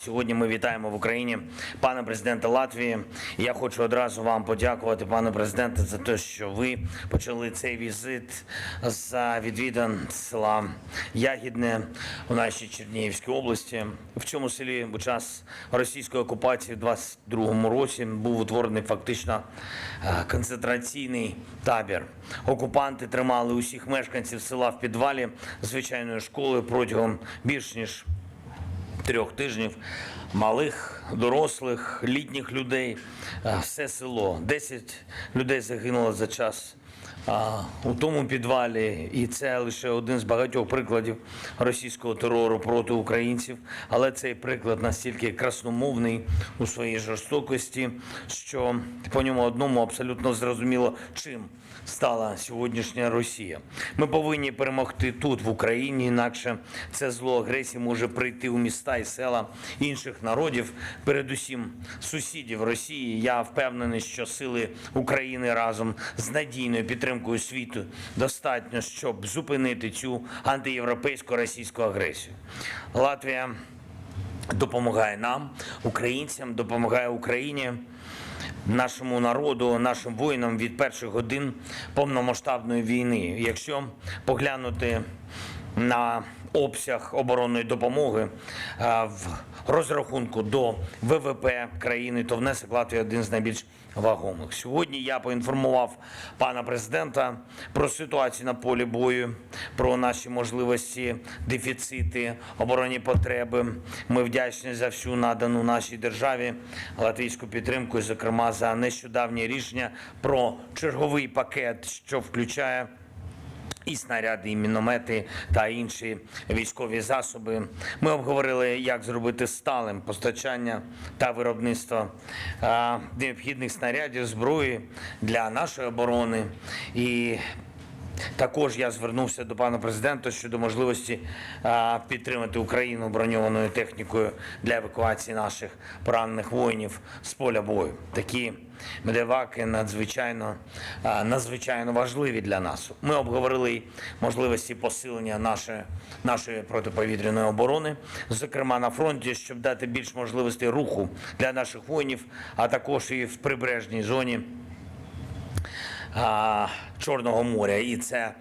Сьогодні ми вітаємо в Україні пана президента Латвії. Я хочу одразу вам подякувати, пане президенте, за те, що ви почали цей візит за відвідин села Ягідне у нашій Чернігівській області. В цьому селі у час російської окупації в 22-му році був утворений фактично е, концентраційний табір. Окупанти тримали усіх мешканців села в підвалі звичайної школи протягом більш ніж трьох тижнів малих, дорослих, літніх людей, е, все село. Десять людей загинуло за час у тому підвалі, і це лише один з багатьох прикладів російського терору проти українців. Але цей приклад настільки красномовний у своїй жорстокості, що по ньому одному абсолютно зрозуміло, чим стала сьогоднішня Росія. Ми повинні перемогти тут, в Україні, інакше це зло агресії може прийти у міста і села інших народів, передусім сусідів Росії. Я впевнений, що сили України разом з надійною підтримкою світу достатньо, щоб зупинити цю антиєвропейську російську агресію. Латвія допомагає нам, українцям, допомагає Україні нашому народу, нашим воїнам від перших годин повномасштабної війни. Якщо поглянути на обсяг оборонної допомоги в розрахунку до ВВП країни, то внесок Латвії один з найбільш вагомих. Сьогодні я поінформував пана президента про ситуацію на полі бою, про наші можливості, дефіцити, оборонні потреби. Ми вдячні за всю надану нашій державі латвійську підтримку, зокрема за нещодавнє рішення про черговий пакет, що включає і снаряди, і міномети та інші військові засоби. Ми обговорили, як зробити сталим постачання та виробництво необхідних снарядів, зброї для нашої оборони. І також я звернувся до пана президента щодо можливості підтримати Україну броньованою технікою для евакуації наших поранених воїнів з поля бою. Такі медеваки надзвичайно надзвичайно важливі для нас. Ми обговорили можливості посилення нашої, нашої протиповітряної оборони, зокрема на фронті, щоб дати більш можливостей руху для наших воїнів, а також і в прибережній зоні Чорного моря, і це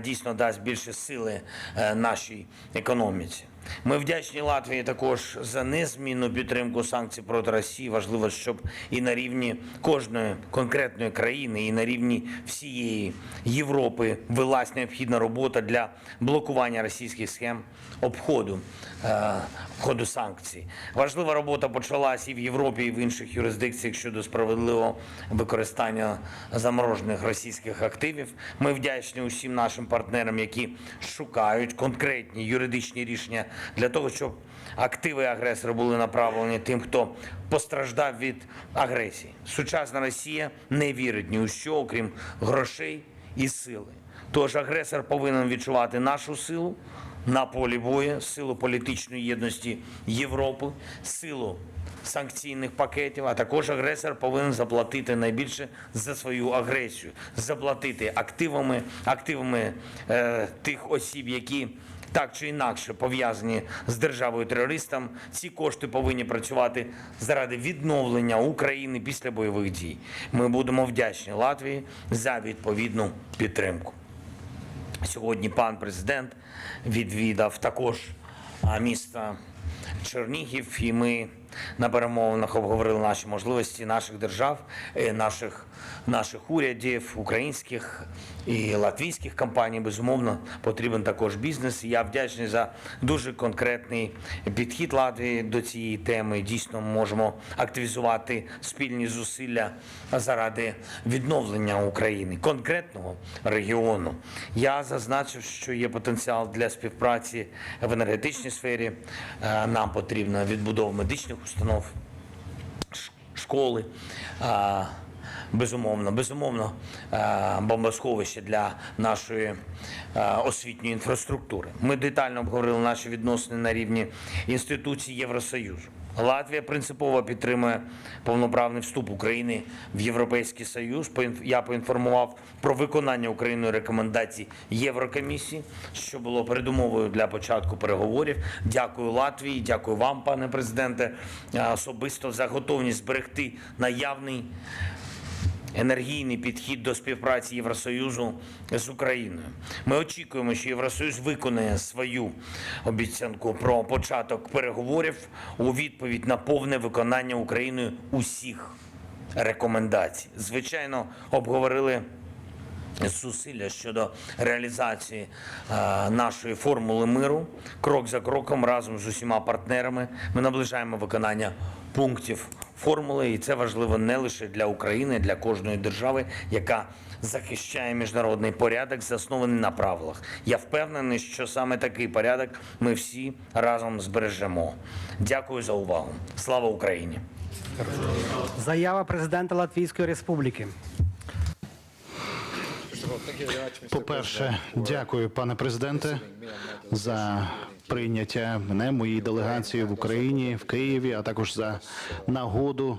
дійсно дасть більше сили е, нашій економіці. Ми вдячні Латвії також за незмінну підтримку санкцій проти Росії. Важливо, щоб і на рівні кожної конкретної країни, і на рівні всієї Європи велась необхідна робота для блокування російських схем обходу е, обходу санкцій. Важлива робота почалась і в Європі, і в інших юрисдикціях щодо справедливого використання заморожених російських активів. Ми вдячні усім нашим партнерам, які шукають конкретні юридичні рішення для того, щоб активи агресора були направлені тим, хто постраждав від агресії. Сучасна Росія не вірить ні у що, окрім грошей і сили. Тож агресор повинен відчувати нашу силу на полі бою, силу політичної єдності Європи, силу санкційних пакетів, а також агресор повинен заплатити найбільше за свою агресію, заплатити активами, активами е, тих осіб, які так чи інакше пов'язані з державою терористом. Ці кошти повинні працювати заради відновлення України після бойових дій. Ми будемо вдячні Латвії за відповідну підтримку. Сьогодні пан президент відвідав також міста Чернігів, і ми на перемовинах обговорили наші можливості наших держав, е, наших, наших урядів, українських і латвійських компаній. Безумовно, потрібен також бізнес. Я вдячний за дуже конкретний підхід Латвії до цієї теми. Дійсно, можемо активізувати спільні зусилля заради відновлення України, конкретного регіону. Я зазначив, що є потенціал для співпраці в енергетичній сфері. Е, Нам потрібна відбудова медичних установ, школи, Безумовно, безумовно, бомбосховище для нашої освітньої інфраструктури. Ми детально обговорили наші відносини на рівні інституцій Євросоюзу. Латвія принципово підтримує повноправний вступ України в Європейський Союз. Я поінформував про виконання Україною рекомендацій Єврокомісії, що було передумовою для початку переговорів. Дякую Латвії, дякую вам, пане президенте, особисто за готовність зберегти наявний енергійний підхід до співпраці Євросоюзу з Україною. Ми очікуємо, що Євросоюз виконає свою обіцянку про початок переговорів у відповідь на повне виконання Україною усіх рекомендацій. Звичайно, обговорили зусилля щодо реалізації е, нашої формули миру. Крок за кроком разом з усіма партнерами ми наближаємо виконання пунктів формули, і це важливо не лише для України, для кожної держави, яка захищає міжнародний порядок, заснований на правилах. Я впевнений, що саме такий порядок ми всі разом збережемо. Дякую за увагу. Слава Україні! Заява президента Латвійської Республіки. По-перше, дякую, пане президенте, за прийняття мене, моїй делегації в Україні, в Києві, а також за нагоду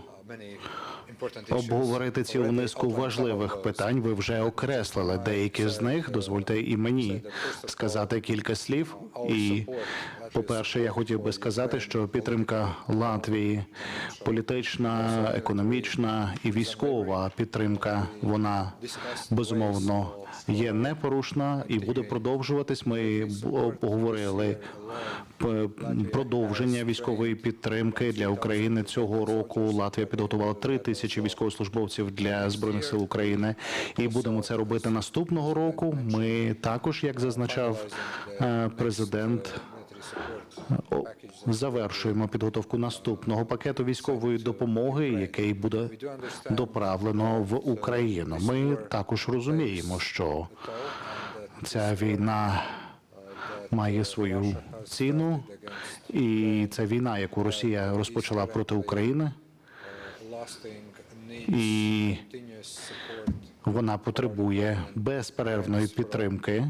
обговорити цілу низку важливих питань. Ви вже окреслили деякі з них. Дозвольте і мені сказати кілька слів. І, по-перше, я хотів би сказати, що підтримка Латвії, політична, економічна і військова підтримка, вона безумовно є непорушна і буде продовжуватись. Ми обговорили продовження військової підтримки для України цього року. Латвія підготувала три тисячі військовослужбовців для збройних сил України, і будемо це робити наступного року. Ми також, як зазначав е, президент. Завершуємо підготовку наступного пакету військової допомоги, який буде доправлено в Україну. Ми також розуміємо, що ця війна має свою ціну, і це війна, яку Росія розпочала проти України, і вона потребує безперервної підтримки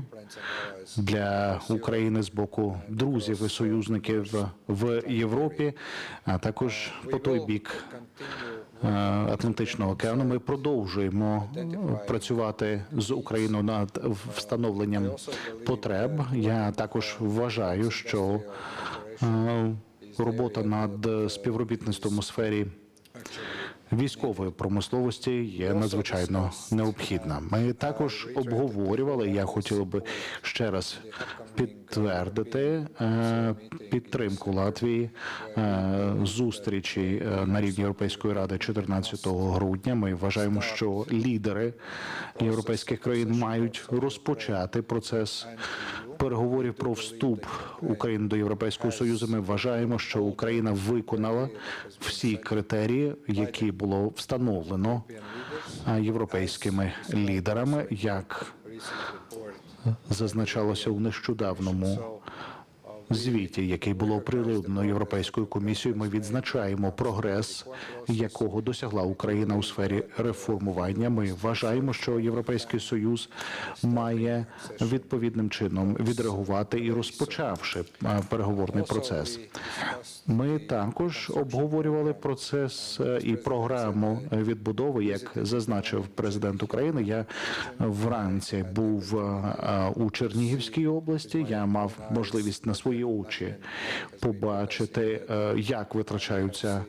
для України з боку друзів і союзників в Європі, а також по той бік е, Атлантичного океану. Ми продовжуємо працювати з Україною над встановленням потреб. Я також вважаю, що е, робота над співробітництвом у сфері військової промисловості є надзвичайно необхідна. Ми також обговорювали. Я хотів би ще раз підтвердити е, підтримку Латвії е, зустрічі е, на рівні Європейської ради 14 грудня. Ми вважаємо, що лідери європейських країн мають розпочати процес переговорів про вступ України до Європейського союзу. Ми вважаємо, що Україна виконала всі критерії, які було встановлено європейськими лідерами, як зазначалося у нещодавному звіті, який було оприлюднено Європейською комісією. Ми відзначаємо прогрес, якого досягла Україна у сфері реформування. Ми вважаємо, що Європейський Союз має відповідним чином відреагувати і розпочавши переговорний процес. Ми також обговорювали процес е, і програму відбудови, як зазначив президент України. Я вранці був е, е, у Чернігівській області. Я мав можливість на свої очі побачити, е, як витрачаються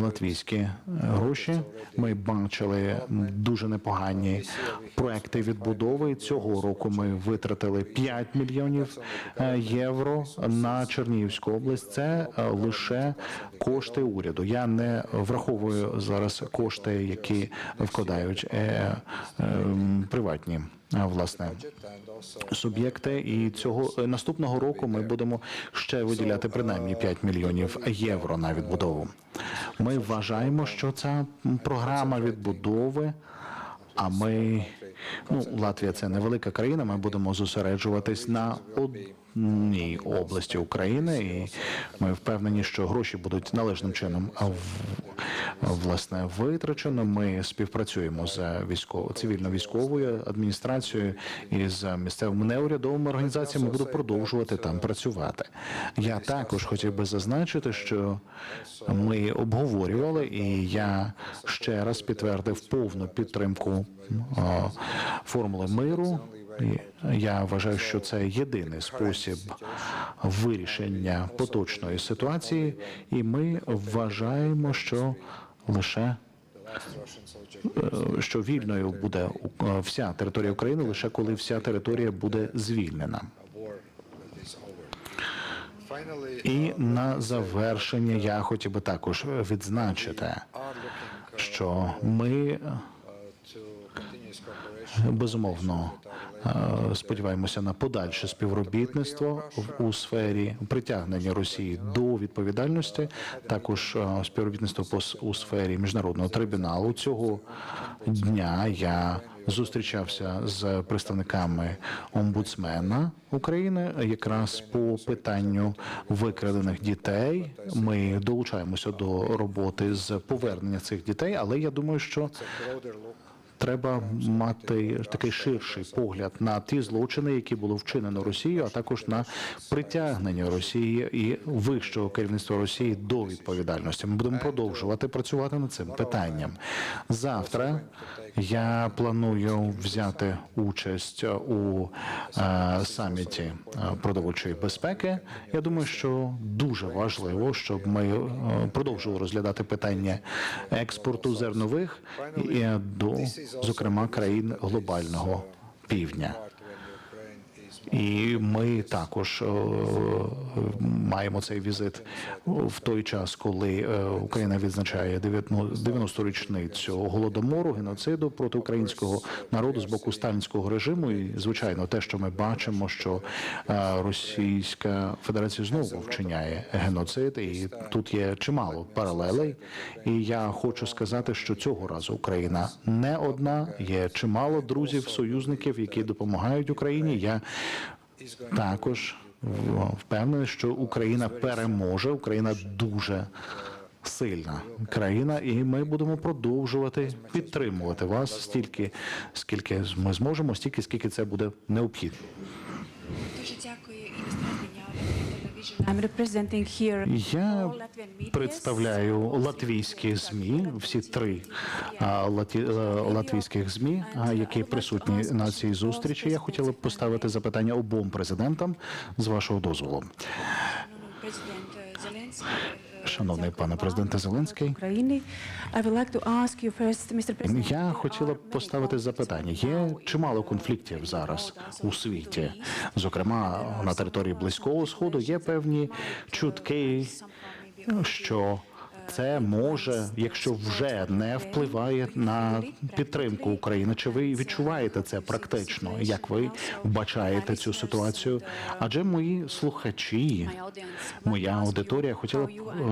латвійські гроші. Ми бачили дуже непогані проекти відбудови. Цього року ми витратили 5 мільйонів е, євро на Чернігівську область. Це е, лише кошти уряду. Я не враховую зараз кошти, які вкладають е, е, приватні. е, Власне суб'єкти, і цього е, наступного року ми будемо ще виділяти принаймні 5 мільйонів євро на відбудову. Ми вважаємо, що ця програма відбудови. А ми ну Латвія це невелика країна. Ми будемо зосереджуватись на одній області України, і ми впевнені, що гроші будуть належним чином власне витрачено. Ми співпрацюємо з військово цивільно-військовою адміністрацією і з місцевими неурядовими організаціями. Буду продовжувати там працювати. Я також хотів би зазначити, що ми обговорювали, і я ще раз підтвердив повну підтримку формули миру. Я вважаю, що це єдиний спосіб вирішення поточної ситуації, і ми вважаємо, що лише е, що вільною буде е, вся територія України лише коли вся територія буде звільнена. І на завершення я хотів би також відзначити, що ми безумовно е, сподіваємося на подальше співробітництво у сфері притягнення Росії до відповідальності, також е, співробітництво у сфері міжнародного трибуналу. Цього дня я зустрічався з представниками омбудсмена України якраз по питанню викрадених дітей. Ми долучаємося до роботи з повернення цих дітей, але я думаю, що треба мати такий ширший погляд на ті злочини, які було вчинено Росією, а також на притягнення Росії і вищого керівництва Росії до відповідальності. Ми будемо продовжувати працювати над цим питанням. Завтра я планую взяти участь у е, саміті е, продовольчої безпеки. Я думаю, що дуже важливо, щоб ми е, продовжували розглядати питання експорту зернових і до, зокрема, країн глобального півдня. І ми також е, маємо цей візит в той час, коли е, Україна відзначає 90 річницю голодомору, геноциду проти українського народу з боку сталінського режиму. І звичайно, те, що ми бачимо, що е, Російська Федерація знову вчиняє геноцид, і тут є чимало паралелей. І я хочу сказати, що цього разу Україна не одна. Є чимало друзів, союзників, які допомагають Україні. Я також впевнений, що Україна переможе. Україна дуже сильна країна, і ми будемо продовжувати підтримувати вас стільки, скільки ми зможемо, стільки скільки це буде необхідно. Дуже дякую Я представляю латвійські змі, всі три латі, е, латвійських змі, які присутні на цій зустрічі. Я хотіла б поставити запитання обом президентам з вашого дозволу. Шановний пане президенте Зеленський. Я хотіла б поставити запитання. Є чимало конфліктів зараз у світі. Зокрема, на території Близького Сходу є певні чутки, що це може, якщо вже не впливає на підтримку України. Чи ви відчуваєте це практично? Як ви бачаєте цю ситуацію? Адже мої слухачі, моя аудиторія хотіла б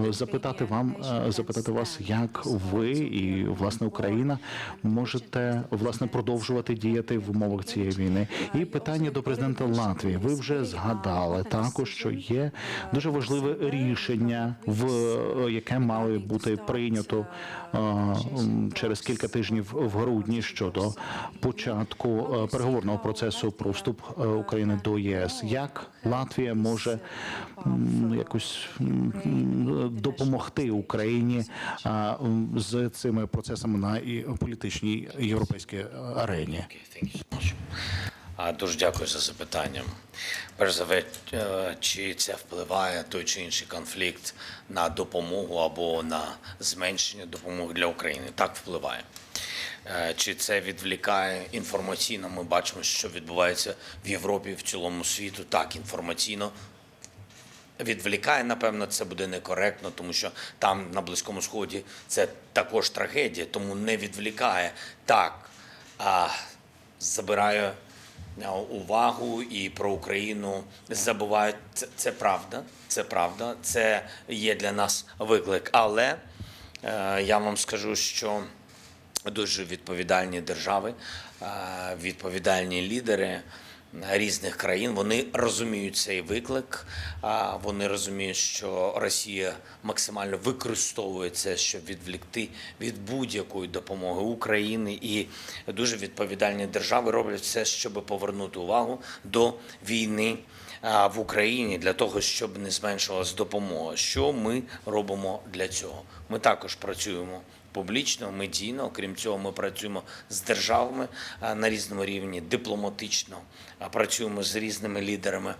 е, запитати вам, е, запитати вас, як ви і власне Україна можете власне продовжувати діяти в умовах цієї війни. І питання до президента Латвії. Ви вже згадали також, що є дуже важливе рішення, в е, яке мало бути прийнято е, через кілька тижнів в грудні щодо початку е, переговорного процесу про вступ е, України до ЄС. Як Латвія може якось допомогти Україні з цими процесами на політичній європейській арені? Дуже дякую за запитання. Перш за все, е, чи це впливає той чи інший конфлікт на допомогу або на зменшення допомоги для України? Так впливає. Е, Чи це відвлікає інформаційно? Ми бачимо, що відбувається в Європі, в цілому світу. Так, інформаційно відволікає, напевно, це буде некоректно, тому що там на Близькому Сході це також трагедія, тому не відволікає так, а забирає увагу і про Україну забувають. Це, це правда, це правда, це є для нас виклик. Але е, я вам скажу, що дуже відповідальні держави, е, відповідальні лідери різних країн. Вони розуміють цей виклик. Вони розуміють, що Росія максимально використовує це, щоб відвлікти від будь-якої допомоги України, і дуже відповідальні держави роблять все, щоб повернути увагу до війни в Україні для того, щоб не зменшилась допомога. Що ми робимо для цього? Ми також працюємо публічно, медійно. Окрім цього, ми працюємо з державами на різному рівні, дипломатично, працюємо з різними лідерами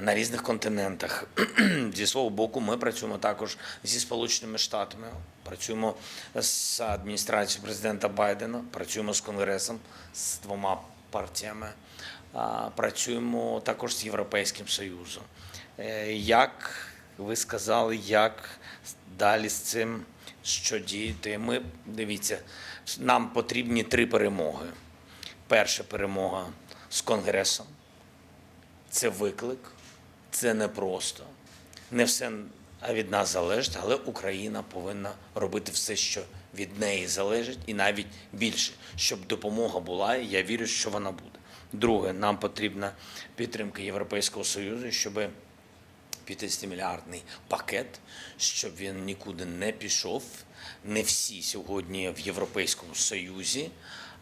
на різних континентах. Зі свого боку, ми працюємо також зі Сполученими Штатами, працюємо з адміністрацією президента Байдена, працюємо з Конгресом, з двома партіями. Працюємо також з Європейським Союзом. Е, Як ви сказали, як далі з цим що діяти? Ми дивіться, нам потрібні три перемоги. Перша перемога з Конгресом. Це виклик, це непросто. Не все від нас залежить, але Україна повинна робити все, що від неї залежить, і навіть більше, щоб допомога була. І я вірю, що вона буде. Друге, нам потрібна підтримка Європейського Союзу, щоб 50-мільярдний пакет, щоб він нікуди не пішов. Не всі сьогодні в Європейському Союзі,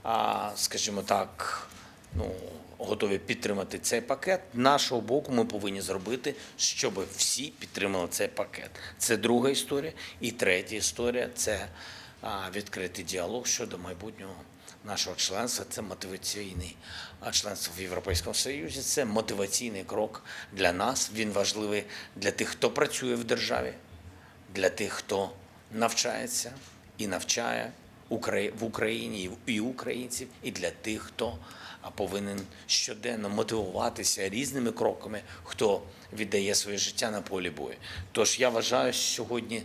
а, скажімо так, ну, готові підтримати цей пакет. Нашого боку ми повинні зробити, щоб всі підтримали цей пакет. Це друга історія. І третя історія це відкритий діалог щодо майбутнього нашого членства. Це мотиваційний а, членство в Європейському Союзі. Це мотиваційний крок для нас. Він важливий для тих, хто працює в державі, для тих, хто навчається і навчає в Україні і українців, і для тих, хто повинен щоденно мотивуватися різними кроками, хто віддає своє життя на полі бою. Тож я вважаю, сьогодні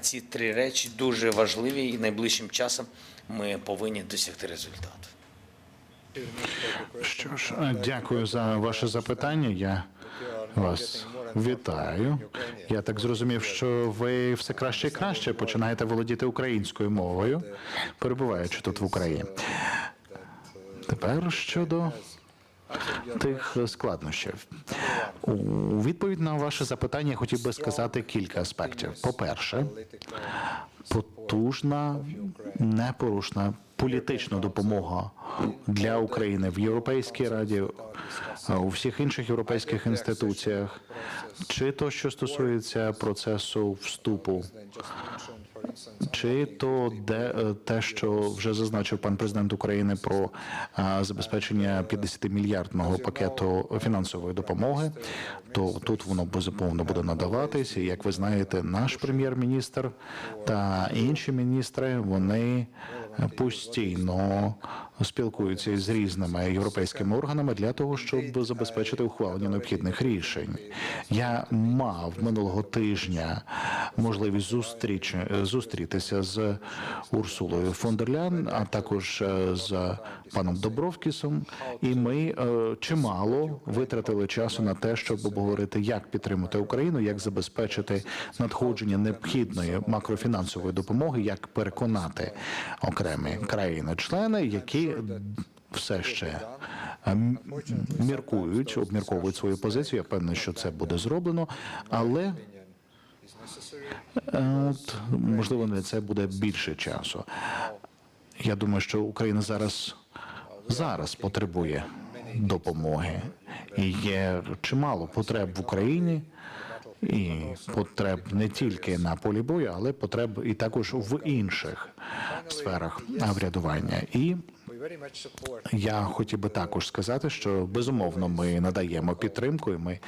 ці три речі дуже важливі, і найближчим часом ми повинні досягти результату. Що ж, дякую за ваше запитання. Я вас вітаю. Я так зрозумів, що ви все краще і краще починаєте володіти українською мовою, перебуваючи тут в Україні. Тепер щодо тих складнощів. У відповідь на ваше запитання я хотів би сказати кілька аспектів. По-перше, потужна, непорушна політична допомога для України в Європейській Раді, у всіх інших європейських інституціях, чи то що стосується процесу вступу, чи то де е, те, що вже зазначив пан президент України про а, забезпечення 50-мільярдного пакету фінансової допомоги, то тут воно безумовно буде надаватись. І як ви знаєте, наш прем'єр-міністр та інші міністри вони постійно спілкуються з різними європейськими органами для того, щоб забезпечити ухвалення необхідних рішень. Я мав минулого тижня можливість зустріч зустрітися з Урсулою фон дер Лян, а також е, з паном Добровкісом. І ми е, чимало витратили часу на те, щоб обговорити, як підтримати Україну, як забезпечити надходження необхідної макрофінансової допомоги, як переконати окремі країни-члени, які все ще міркують, обмірковують свою позицію. Я певний, що це буде зроблено, але е, от можливо на це буде більше часу. Я думаю, що Україна зараз зараз потребує допомоги, і є чимало потреб в Україні. І потреб не тільки на полі бою, але потреб і також в інших сферах врядування. І я хотів би також сказати, що безумовно ми надаємо підтримку, і ми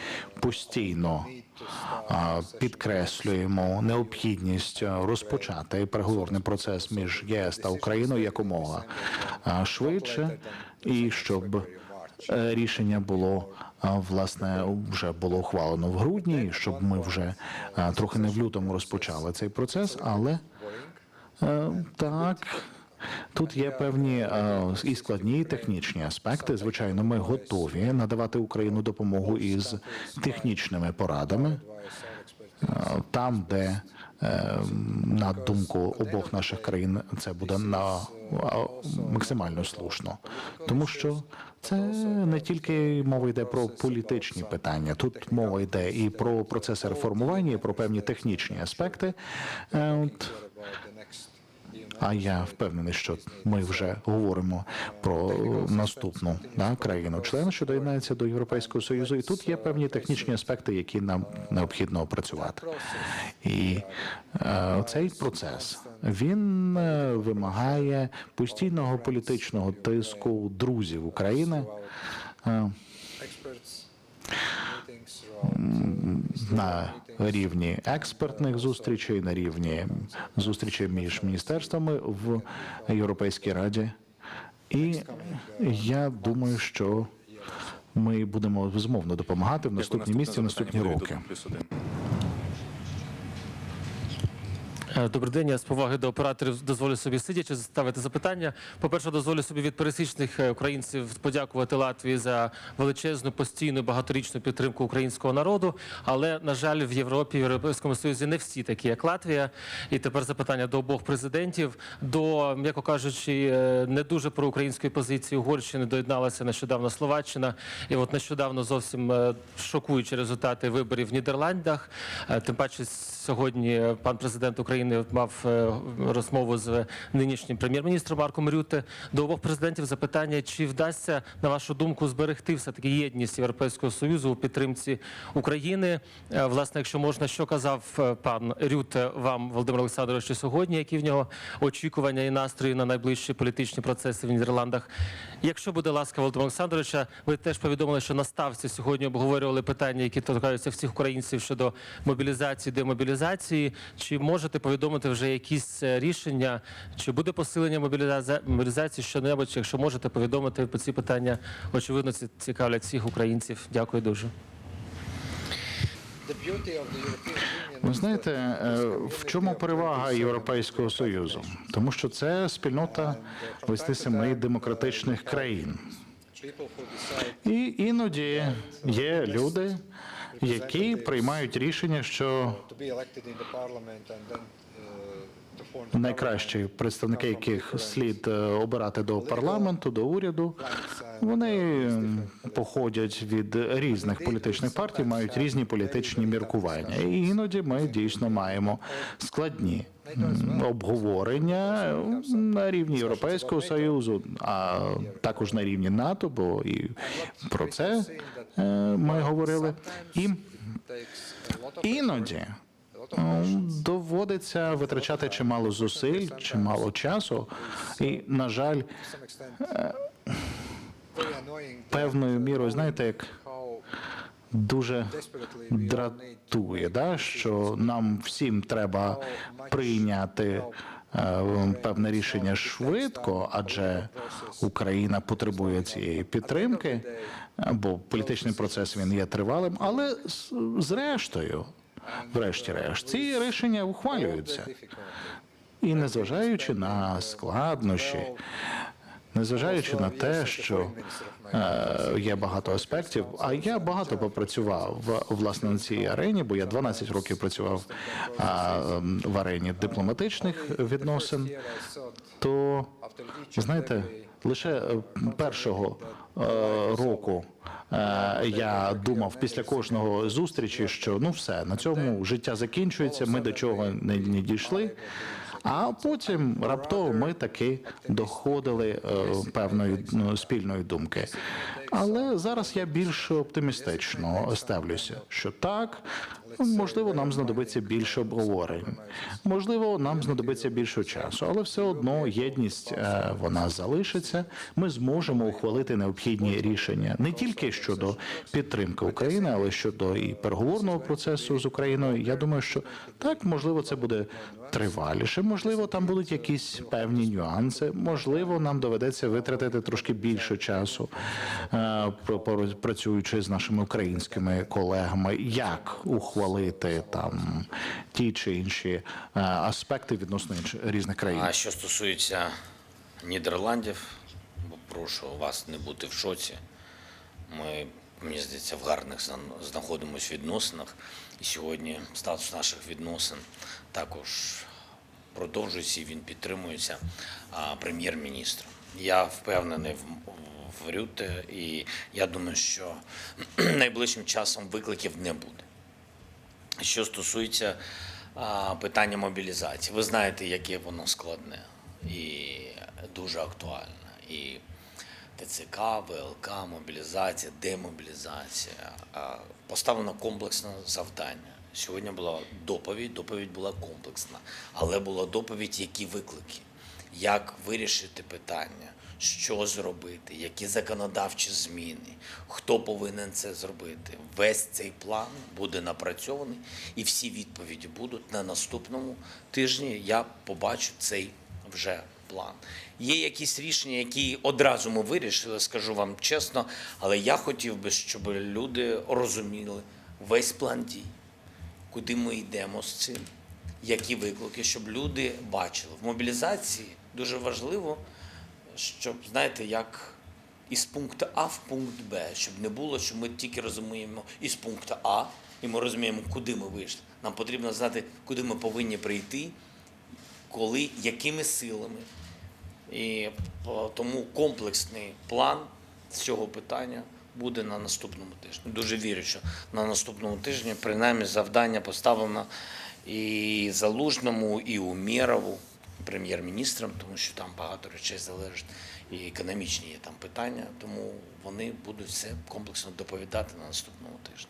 постійно підкреслюємо необхідність розпочати переговорний процес між ЄС та Україною якомога швидше, і щоб е, рішення було. Власне, вже було ухвалено в грудні, щоб ми вже трохи не в лютому розпочали цей процес, але е, так. Тут є певні е, і складні технічні аспекти. Звичайно, ми готові надавати Україну допомогу із технічними порадами е, там, де е, на думку обох наших країн, це буде на максимально слушно, тому що це не тільки мова йде про політичні питання. Тут мова йде і про процеси реформування, і про певні технічні аспекти. От, а я впевнений, що ми вже говоримо про наступну да, країну член, що доєднається до Європейського союзу, і тут є певні технічні аспекти, які нам необхідно опрацювати. І е, цей процес він е, вимагає постійного політичного тиску друзів України. е, на рівні експертних зустрічей, на рівні зустрічей між міністерствами в Європейській Раді. І я думаю, що ми будемо безумовно допомагати в наступні місяці, в наступні роки. Е, Добрий день. Я з поваги до операторів дозволю собі сидячи ставити запитання. По-перше, дозволю собі від пересічних е, українців подякувати Латвії за величезну постійну багаторічну підтримку українського народу. Але на жаль, в Європі, в Європейському Союзі не всі такі, як Латвія. І тепер запитання до обох президентів. До, м'яко кажучи, е, не дуже проукраїнської позиції Угорщини доєдналася нещодавно Словаччина. І от нещодавно зовсім шокуючі результати виборів в Нідерландах. Тим паче сьогодні пан президент України мав е, розмову з нинішнім прем'єр-міністром Марком Рюте. До обох президентів запитання: чи вдасться, на вашу думку, зберегти все таки єдність Європейського союзу у підтримці України? Е, Власне, якщо можна, що казав е, пан Рюте вам, Володимир Олександрович, сьогодні, які в нього очікування і настрої на найближчі політичні процеси в Нідерландах? Якщо буде ласка Володимира Олександровича, ви теж повідомили, що на ставці сьогодні обговорювали питання, які торкаються всіх українців щодо мобілізації, демобілізації. Чи можете повідомити вже якісь е, рішення? Чи буде посилення мобіліза- мобілізації щонебудь? Якщо можете повідомити по ці питання, очевидно, це цікавлять всіх українців. Дякую дуже. Ви знаєте, е, в чому перевага Європейського союзу? Тому що це спільнота 27 демократичних країн. І іноді є люди, які приймають рішення, що найкращі представники, яких слід е, обирати до парламенту, до уряду, вони походять від різних політичних партій, мають різні політичні міркування. І іноді ми дійсно маємо складні обговорення на рівні Європейського союзу, а також на рівні НАТО, бо і про це е, ми говорили. І іноді доводиться витрачати чимало зусиль, чимало часу, і на жаль, певною мірою, знаєте, як дуже дратує, да, що нам всім треба прийняти е, певне рішення швидко, адже Україна потребує цієї підтримки, бо політичний процес він є тривалим, але зрештою, врешті-решт, ці рішення ухвалюються. І незважаючи на складнощі, незважаючи на те, що е, є багато аспектів, а я багато попрацював в- власне на цій арені, бо я 12 років працював е, ем, в арені дипломатичних відносин. То знаєте, лише е, першого е, року е, я думав після кожного зустрічі, що ну все на цьому життя закінчується. Ми до чого не, дійшли. А потім раптово ми таки доходили певної ну, спільної думки. Але зараз я більш оптимістично ставлюся, що так. Можливо, нам знадобиться більше обговорень, можливо, нам знадобиться більше часу, але все одно єдність е, вона залишиться. Ми зможемо ухвалити необхідні рішення не тільки щодо підтримки України, але щодо і переговорного процесу з Україною. Я думаю, що так можливо це буде триваліше. Можливо, там будуть якісь певні нюанси. Можливо, нам доведеться витратити трошки більше часу, е, працюючи з нашими українськими колегами, як ухвалити там ті чи інші е, аспекти відносно різних країн. А що стосується Нідерландів, прошу вас не бути в шоці. Ми, мені здається, в гарних зна- знаходимося відносинах. І сьогодні статус наших відносин також продовжується і він підтримується прем'єр-міністром. Я впевнений в, Рюте, і я думаю, що найближчим часом викликів не буде. Що стосується питання мобілізації, ви знаєте, яке воно складне і дуже актуальне. І ТЦК, ВЛК, мобілізація, демобілізація. Поставлено комплексне завдання. Сьогодні була доповідь, доповідь була комплексна, але була доповідь, які виклики, як вирішити питання, що зробити, які законодавчі зміни, хто повинен це зробити. Весь цей план буде напрацьований, і всі відповіді будуть на наступному тижні. Я побачу цей вже план. Є якісь рішення, які одразу ми вирішили, скажу вам чесно, але я хотів би, щоб люди розуміли весь план дій, куди ми йдемо з цим, які виклики, щоб люди бачили. В мобілізації дуже важливо, щоб, знаєте, як із пункту А в пункт Б, щоб не було, що ми тільки розуміємо із пункту А, і ми розуміємо, куди ми вийшли. Нам потрібно знати, куди ми повинні прийти, коли, якими силами. І тому комплексний план з цього питання буде на наступному тижні. Дуже вірю, що на наступному тижні принаймні завдання поставлено і Залужному, і Умєрову, прем'єр-міністрам, тому що там багато речей залежить, і економічні є там питання, тому вони будуть все комплексно доповідати на наступному тижні.